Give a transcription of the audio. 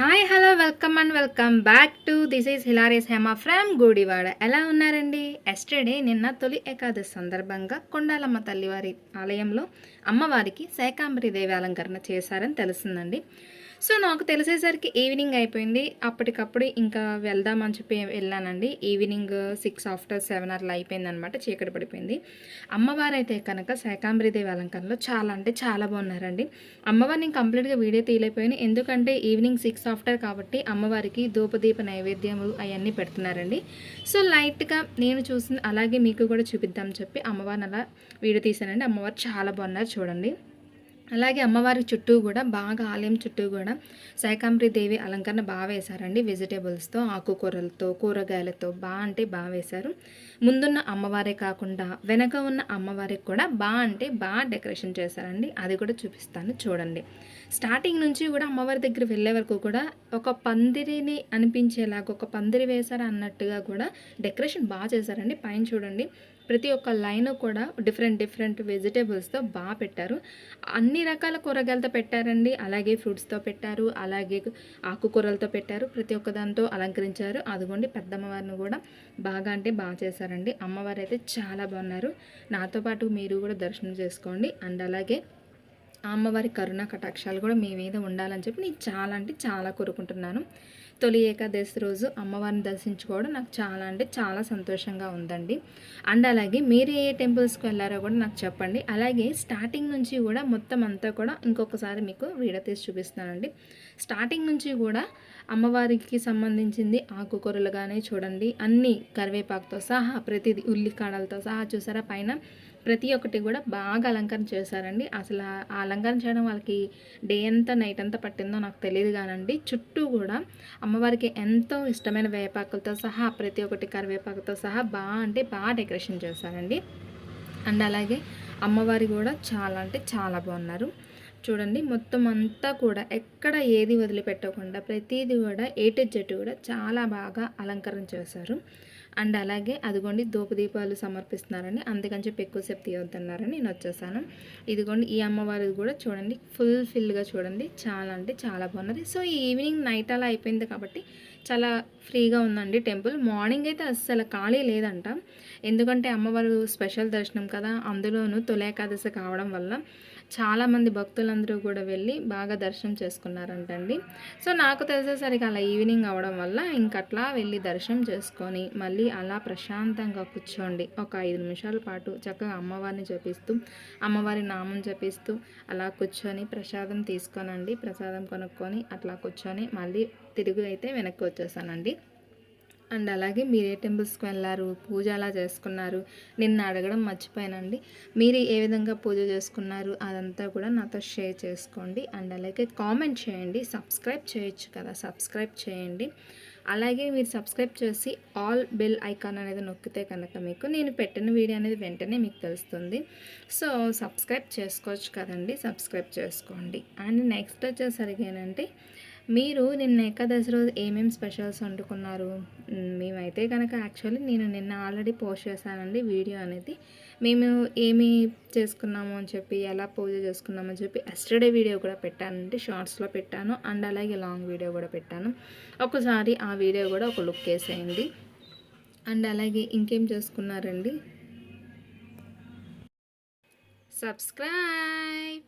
Hi hello welcome and welcome back to this is Hilary's Hema from Gudivada ఎలా ఉన్నారండి? Yesterday నిన్న తొలి ఏకాదశి సందర్భంగా కొండాలమ్మ తల్లివారి ఆలయంలో అమ్మవారికి శాకాంబరి దేవి అలంకరణ చేశారని తెలిసిందండి సో నాకు తెలిసేసరికి ఈవినింగ్ అయిపోయింది. అప్పటికప్పుడు ఇంకా వెళ్దామని చెప్పి వెళ్ళానండి. ఈవినింగ్ సిక్స్ ఆఫ్టర్ సెవెన్ అట్లా అయిపోయిందనమాట. చీకటి పడిపోయింది. అమ్మవారు అయితే కనుక శాకాంబ్రీదేవి అలంకరణలో చాలా అంటే చాలా బాగున్నారండి. అమ్మవారిని కంప్లీట్గా వీడియో తీయలేకపోయాను. ఎందుకంటే ఈవినింగ్ సిక్స్ ఆఫ్టర్ కాబట్టి అమ్మవారికి ధూపదీప నైవేద్యములు అవన్నీ పెడుతున్నారండి. సో లైట్గా నేను చూసిన అలాగే మీకు కూడా చూపిద్దాం చెప్పి అమ్మవారిని అలా వీడియో తీశానండి అమ్మవారు చాలా బాగున్నారు చూడండి. అలాగే అమ్మవారి చుట్టూ కూడా బాగా ఆలయం చుట్టూ కూడా శాకాంబరి దేవి అలంకరణ బాగా వేశారండి. వెజిటేబుల్స్తో ఆకుకూరలతో కూరగాయలతో బాగా అంటే బాగా వేశారు. ముందున్న అమ్మవారే కాకుండా వెనక ఉన్న అమ్మవారికి కూడా బాగా అంటే బాగా డెకరేషన్ చేశారండి. అది కూడా చూపిస్తాను చూడండి. స్టార్టింగ్ నుంచి కూడా అమ్మవారి దగ్గర వెళ్ళే వరకు కూడా ఒక పందిరిని అనిపించేలాగా ఒక పందిరి వేశారు అన్నట్టుగా కూడా డెకరేషన్ బాగా చేశారండి. పైన చూడండి. ప్రతి ఒక్క లైన్ కూడా డిఫరెంట్ డిఫరెంట్ వెజిటేబుల్స్తో బాగా పెట్టారు. అన్ని రకాల కూరగాయలతో పెట్టారండి. అలాగే ఫ్రూట్స్తో పెట్టారు. అలాగే ఆకుకూరలతో పెట్టారు. ప్రతి ఒక్క దాంతో అలంకరించారు. అదిగోండి పెద్దమ్మవారిని కూడా బాగా అంటే బాగా చేశారండి. అమ్మవారు అయితే చాలా బాగున్నారు. నాతో పాటు మీరు కూడా దర్శనం చేసుకోండి. అండ్ అలాగే అమ్మవారి కరుణ కటాక్షాలు కూడా మీ మీద ఉండాలని చెప్పి నేను చాలా అంటే చాలా కోరుకుంటున్నాను. తొలి ఏకాదశి రోజు అమ్మవారిని దర్శించుకోవడం నాకు చాలా అంటే చాలా సంతోషంగా ఉందండి. అండ్ అలాగే మీరు ఏ టెంపుల్స్కి వెళ్ళారో కూడా నాకు చెప్పండి. అలాగే స్టార్టింగ్ నుంచి కూడా మొత్తం అంతా కూడా ఇంకొకసారి మీకు వీడియో తీసి చూపిస్తానండి స్టార్టింగ్ నుంచి కూడా అమ్మవారికి సంబంధించింది ఆకుకూరలు కానీ చూడండి. అన్నీ కరివేపాకుతో సహా ప్రతిదీ ఉల్లికాడలతో సహా చూసారా? పైన ప్రతి ఒక్కటి కూడా బాగా అలంకరణ చేశారండి. అసలు ఆ అలంకరణ చేయడం వాళ్ళకి డే అంతా నైట్ అంతా పట్టిందో నాకు తెలియదు కానండి. చుట్టూ కూడా అమ్మవారికి ఎంతో ఇష్టమైన వేపాకులతో సహా ప్రతి ఒక్కటి కరివేపాకుతో సహా బాగా అంటే బాగా డెకరేషన్ చేశారండి. అండ్ అలాగే అమ్మవారి కూడా చాలా అంటే చాలా బాగున్నారు. చూడండి మొత్తం అంతా కూడా ఎక్కడ ఏది వదిలిపెట్టకుండా ప్రతిదీ కూడా ఏ జట్టు కూడా చాలా బాగా అలంకరణ చేశారు. అండ్ అలాగే అదిగోండి దీపాలు సమర్పిస్తున్నారని అందుకని చెప్పి ఎక్కువసేపు తీయొద్దన్నారని నేను వచ్చేసాను. ఇదిగోండి ఈ అమ్మవారిది కూడా చూడండి ఫుల్ ఫిల్గా చూడండి. చాలా అంటే చాలా బాగున్నది. సో ఈ ఈవినింగ్ నైట్ అలా అయిపోయింది కాబట్టి చాలా ఫ్రీగా ఉందండి టెంపుల్. మార్నింగ్ అయితే అస్సలు ఖాళీ లేదంట. ఎందుకంటే అమ్మవారు స్పెషల్ దర్శనం కదా అందులోనూ తొలేకాదశి కావడం వల్ల చాలామంది భక్తులందరూ కూడా వెళ్ళి బాగా దర్శనం చేసుకున్నారంటండి. సో నాకు తెలిసేసరికి అలా ఈవినింగ్ అవడం వల్ల ఇంకట్లా వెళ్ళి దర్శనం చేసుకొని మళ్ళీ అలా ప్రశాంతంగా కూర్చోండి. ఒక ఐదు నిమిషాల పాటు చక్కగా అమ్మవారిని జపిస్తూ అమ్మవారి నామం జపిస్తూ అలా కూర్చొని ప్రసాదం తీసుకోనండి. ప్రసాదం కొనుక్కొని అట్లా కూర్చొని మళ్ళీ తిరిగి అయితే వెనక్కి వచ్చేసానండి. అండ్ అలాగే మీరు ఏ టెంపుల్స్కి వెళ్ళారు పూజ అలా చేసుకున్నారు. నిన్న అడగడం మర్చిపోయానండి. మీరు ఏ విధంగా పూజ చేసుకున్నారు అదంతా కూడా నాతో షేర్ చేసుకోండి. అండ్ అలాగే కామెంట్ చేయండి. సబ్స్క్రైబ్ చేయొచ్చు కదా సబ్స్క్రైబ్ చేయండి. అలాగే మీరు సబ్స్క్రైబ్ చేసి ఆల్ బెల్ ఐకాన్ అనేది నొక్కితే కనుక మీకు నేను పెట్టిన వీడియో అనేది వెంటనే మీకు తెలుస్తుంది. సో సబ్స్క్రైబ్ చేసుకోవచ్చు కదండి సబ్స్క్రైబ్ చేసుకోండి. అండ్ నెక్స్ట్ వచ్చేసరికి ఏంటంటే మీరు నిన్న ఏకాదశి రోజు ఏమేమి స్పెషల్స్ వండుకున్నారు? మేమైతే కనుక యాక్చువల్లీ నేను నిన్న ఆల్రెడీ పోస్ట్ చేశానండి వీడియో అనేది. మేము ఏమి చేసుకున్నాము అని చెప్పి ఎలా పూజ చేసుకున్నామని చెప్పి ఎస్టర్డే వీడియో కూడా పెట్టానండి షార్ట్స్లో పెట్టాను అండ్ అలాగే లాంగ్ వీడియో కూడా పెట్టాను. ఒకసారి ఆ వీడియో కూడా ఒక లుక్ వేసేయండి. అండ్ అలాగే ఇంకేం చేసుకున్నారండి? సబ్స్క్రైబ్